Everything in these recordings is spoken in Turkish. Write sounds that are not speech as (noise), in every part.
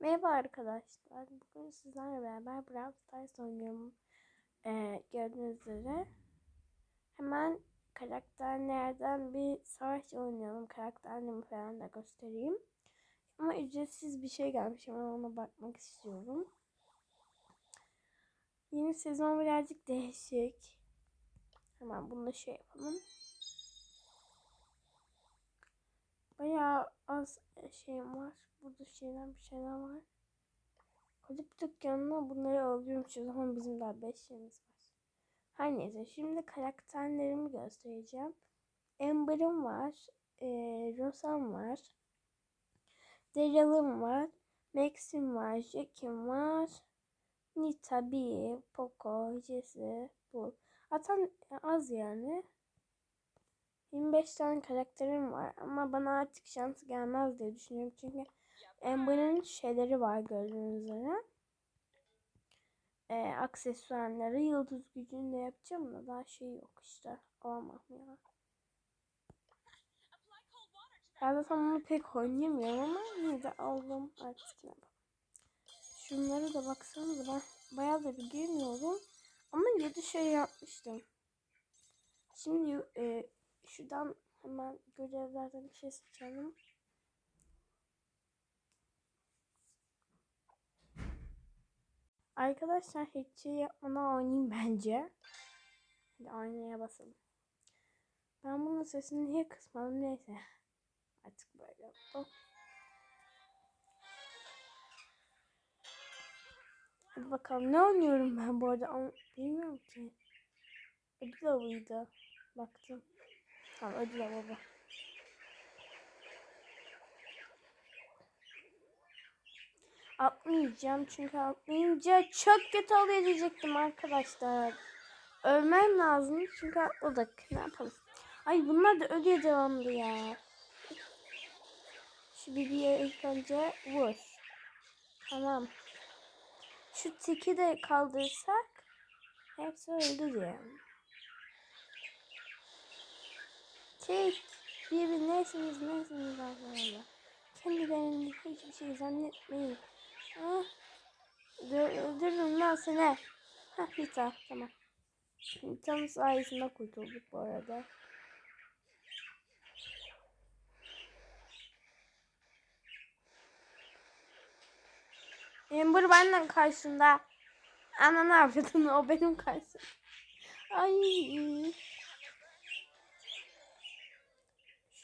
Merhaba arkadaşlar. Bugün sizlerle beraber Brawl Stars oynuyorum. Ee, gördüğünüz üzere. Hemen karakterlerden bir savaş oynayalım. Karakterlerimi falan da göstereyim. Ama ücretsiz bir şey gelmiş. Hemen ona bakmak istiyorum. Yeni sezon birazcık değişik. Hemen bunu da şey yapalım. Bayağı az şeyim var. Burada şeyler bir şeyler var. Kulüp dükkanına bunları alıyorum. Şu zaman bizim daha 5 şeyimiz var. Her neyse şimdi karakterlerimi göstereceğim. Amber'ım var. E, Rosa'm var. Daryl'ım var. Max'im var. Jack'im var. Nita, Bee, Poco, Jesse, bu. Zaten az yani. 25 tane karakterim var ama bana artık şans gelmez diye düşünüyorum. Çünkü Amber'ın şeyleri var gördüğünüz üzere. Ee, aksesuarları yıldız gücünü de yapacağım da daha şey yok işte. Alamam ya. Ben zaten bunu pek oynayamıyorum ama yine de aldım artık ne yapalım. Şunlara da baksanıza ben bayağı da bir girmiyorum. Ama 7 şey yapmıştım. Şimdi e, şuradan hemen görevlerden bir şey seçelim. Arkadaşlar hiç şey yapmadan oynayayım bence. Hadi aynaya basalım. Ben bunun sesini niye kısmadım neyse. Artık böyle yaptım. Hadi bakalım ne oynuyorum ben bu arada bilmiyorum ki. Ödül avıydı. Baktım. Tamam ödül avı bu. Atmayacağım çünkü atlayınca çok kötü oluyor diyecektim arkadaşlar. Ölmem lazım çünkü atladık. Ne yapalım? Ay bunlar da ölüyor devamlı ya. Şu bibiye ilk önce vur. Tamam. Şu tiki de kaldırsak hepsi öldü diye. Tik. Bir neysiniz neysiniz arkadaşlar. Kendilerini hiçbir şey zannetmeyin. Ah. Öldürürüm lan seni. Hah Nita tamam. Nita'nın sayesinde kurtulduk bu arada. Amber benden karşında. Ana ne yapıyordun? O benim karşımda. Ay.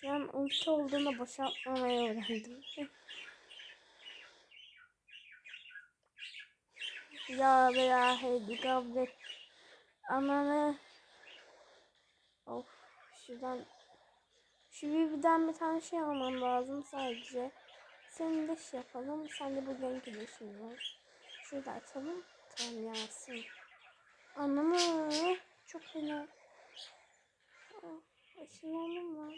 An ulti olduğunu boşaltmamayı öğrendim. ya heydi gablet. Ananı. Of şuradan. Şu birden bir tane şey almam lazım sadece. Senin de şey yapalım. Sen de bu genki de şimdi var. Şurada açalım. Tamam yansın. Ananı. Çok fena. Oh, ışınlandım lan.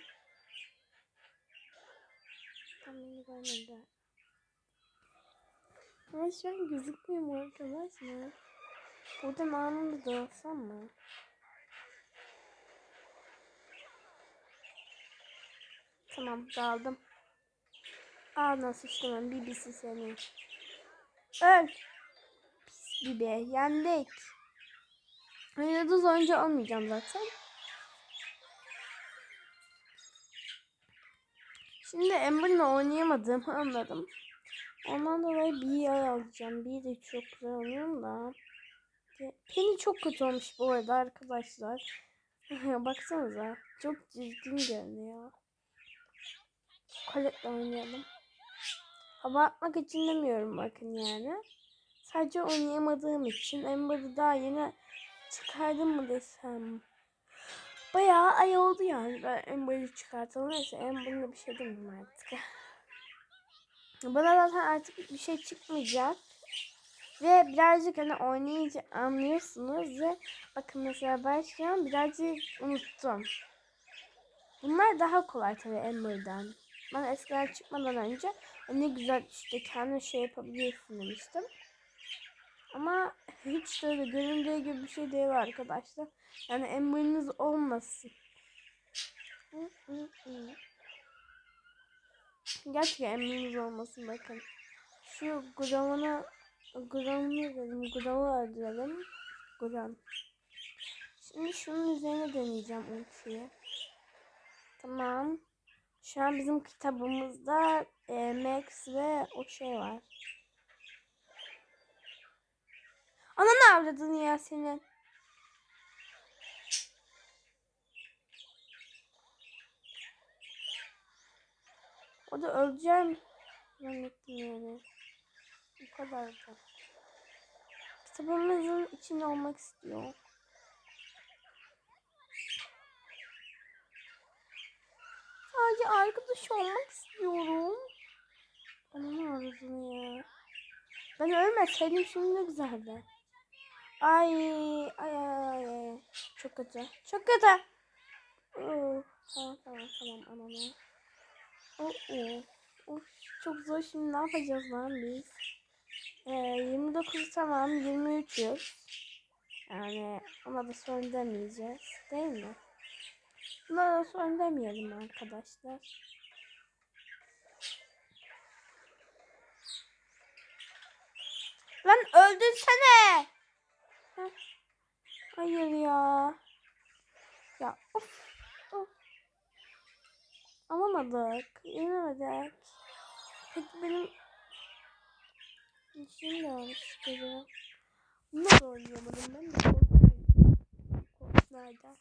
Tam beni görmedi. Ama şu an gözükmüyor mu arkadaşlar? Buradan anında dağılsam mı? Tamam dağıldım. Aa nasıl istemem bibisi senin. Öl. Pis bibi yendik. Yıldız oyuncu olmayacağım zaten. Şimdi Amber'la oynayamadığımı anladım. Ondan dolayı ay alacağım. Bir de çok güzel oynuyorum da. Penny çok kötü olmuş bu arada arkadaşlar. (laughs) Baksanıza. Çok çirkin görünüyor. Colette'le oynayalım. Hava atmak için demiyorum bakın yani. Sadece oynayamadığım için Amber'ı daha yeni çıkardım mı desem. Bayağı ay oldu yani. Ben Amber'ı çıkartalım. Neyse Amber'la bir şey demeyeyim artık. Bana zaten artık bir şey çıkmayacak. Ve birazcık hani oynayınca anlıyorsunuz ve bakın mesela ben şu an birazcık unuttum. Bunlar daha kolay tabii Amber'dan. Ben eskiden çıkmadan önce ne güzel işte kendi şey yapabiliyorsun demiştim. Ama hiç de öyle göründüğü gibi bir şey değil arkadaşlar. Yani Amber'ınız olmasın. Gerçekten Amber'ınız olmasın bakın. Şu Gram'ını Gram'ını dedim. Gram'ı öldürelim. Gram. Şimdi şunun üzerine deneyeceğim ultiyi. Tamam. Şu an bizim kitabımızda e, Max ve o şey var. Ana ne avradın ya senin? O da öleceğim. Zannettim yani. Bu kadar da. Kitabımızın içinde olmak istiyor. Sadece arkadaş olmak istiyorum. Ananı ağrıdın ya. Ben ölmeseydim şimdi ne güzeldi. Ay ay ay ay. Çok kötü. Çok kötü. Oo, tamam tamam tamam ananı. Oo, oo. Of, çok zor şimdi ne yapacağız lan biz? Ee, 29 tamam 23 yüz. Yani ona da sorun demeyeceğiz. Değil mi? Buna da sorun demeyelim arkadaşlar. Lan öldürsene. Heh. Hayır ya. Ya of. Alamadık. Yenemedik. Peki benim işim de olmuş gibi. Bunu da oynayamadım. Ben de korkuyorum. Kork nerede?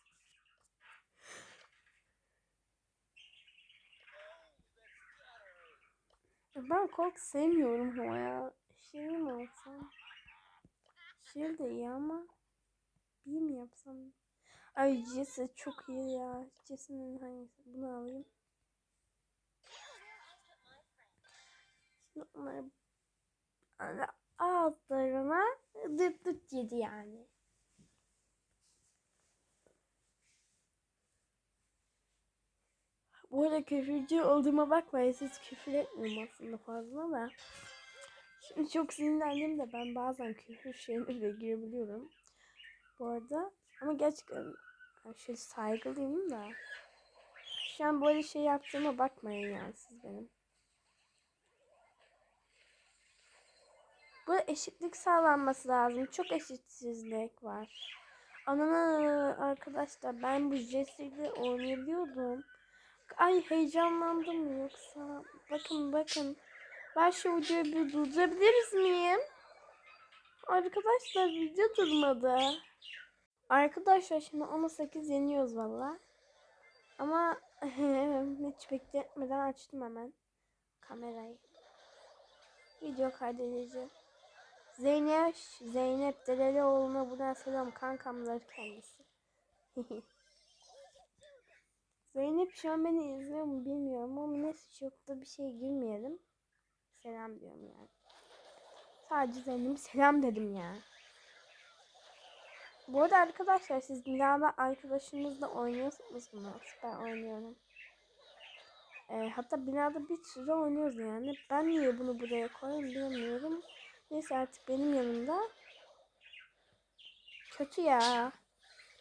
Ben kork sevmiyorum ama ya. Şiir mi alsam? Şiir de iyi ama bir mi yapsam? Ay Jesse çok iyi ya. Jesse'nin hangisi? Bunu alayım. Böyle ağızlarına dıt dıt yedi yani. Bu arada küfürcü olduğuma bakmayın. Siz küfür etmiyorum aslında fazla da. Şimdi çok sinirlendim de ben bazen küfür şeyine bile girebiliyorum. Bu arada ama gerçekten yani şöyle saygılıyım da. Şu an böyle şey yaptığıma bakmayın yani siz benim. Bu eşitlik sağlanması lazım. Çok eşitsizlik var. Ananı arkadaşlar ben bu Jesse'yle oynayabiliyordum. Ay heyecanlandım yoksa? Bakın bakın. Ben şu videoyu bir durdurabiliriz miyim? Arkadaşlar video durmadı. Arkadaşlar şimdi 18 yeniyoruz valla. Ama (laughs) hiç bekletmeden açtım hemen kamerayı. Video kaydedici. Zeynep, Zeynep Derelioğlu'na buradan selam kankamlar kendisi. (laughs) Zeynep şu an beni izliyor mu bilmiyorum ama neyse çok da bir şey girmeyelim. Selam diyorum yani. Sadece Zeynep'e selam dedim ya. Bu arada arkadaşlar siz Mila'da arkadaşınızla oynuyorsunuz mu? Ben oynuyorum. Ee, hatta binada bir süre oynuyoruz yani. Ben niye bunu buraya koyuyorum bilmiyorum. Neyse artık benim yanımda. Kötü ya.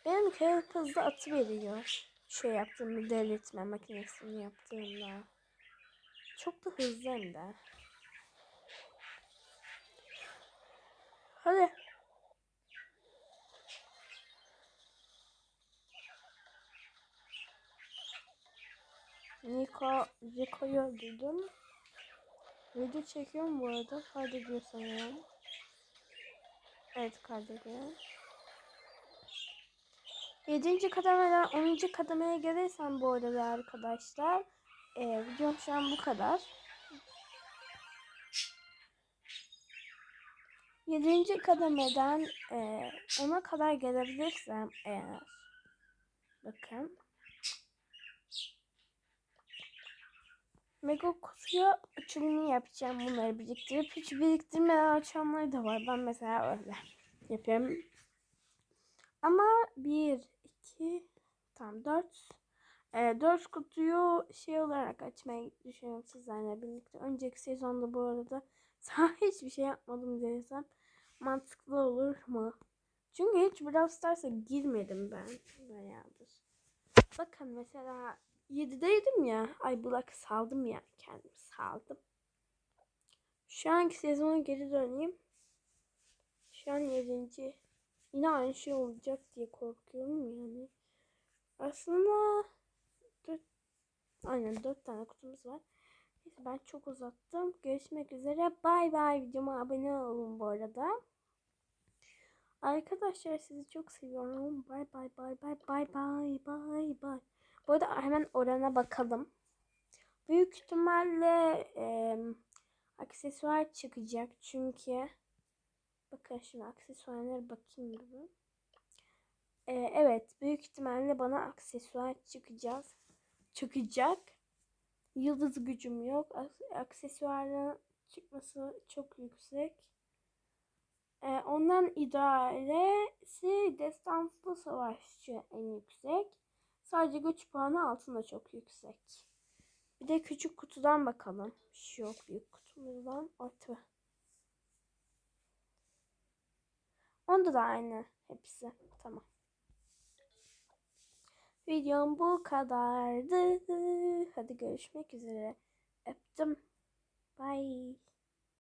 Benim köy hızlı atı veriyor. Şey yaptığımda devretme makinesini yaptığımda. Çok da hızlı hem de. Hadi. Niko, Rico'yu öldürdüm. Video çekiyorum bu arada. Kaydediyor sanıyorum. Evet kaydediyor. Yedinci kademeden onuncu kademeye gelirsem bu arada arkadaşlar. E, videom şu an bu kadar. Yedinci kademeden e, ona kadar gelebilirsem eğer. Bakın. Mega kutuya açılımı yapacağım bunları biriktirip hiç biriktirmeden açanlar da var. Ben mesela öyle yapıyorum. Ama bir, iki, tam dört. E, dört kutuyu şey olarak açmayı düşünüyorum sizlerle birlikte. Önceki sezonda bu arada (laughs) daha hiçbir şey yapmadım desem mantıklı olur mu? Çünkü hiç Brawl Stars'a girmedim ben bayağıdır. Bakın mesela 7'deydim ya. Ay bulak saldım ya kendimi saldım. Şu anki sezona geri döneyim. Şu an 7. Yine aynı şey olacak diye korkuyorum yani. Aslında 4 aynen 4 tane kutumuz var. Neyse ben çok uzattım. Görüşmek üzere. Bay bay. Videoma abone olun bu arada. Arkadaşlar sizi çok seviyorum. Bay bay bay bay bay bay bay bay. Bu arada hemen orana bakalım. Büyük ihtimalle e, aksesuar çıkacak çünkü bakın şimdi aksesuarlara bakayım gibi. E, evet büyük ihtimalle bana aksesuar çıkacağız. Çıkacak. Yıldız gücüm yok. Ak- Aksesuarın çıkması çok yüksek. Ee, ondan idaresi destanslı savaşçı en yüksek. Sadece güç puanı altında çok yüksek. Bir de küçük kutudan bakalım. Şu yok büyük kutumuzdan. Orta. Onda da aynı hepsi. Tamam. Videom bu kadardı. Hadi görüşmek üzere. Öptüm. Bye.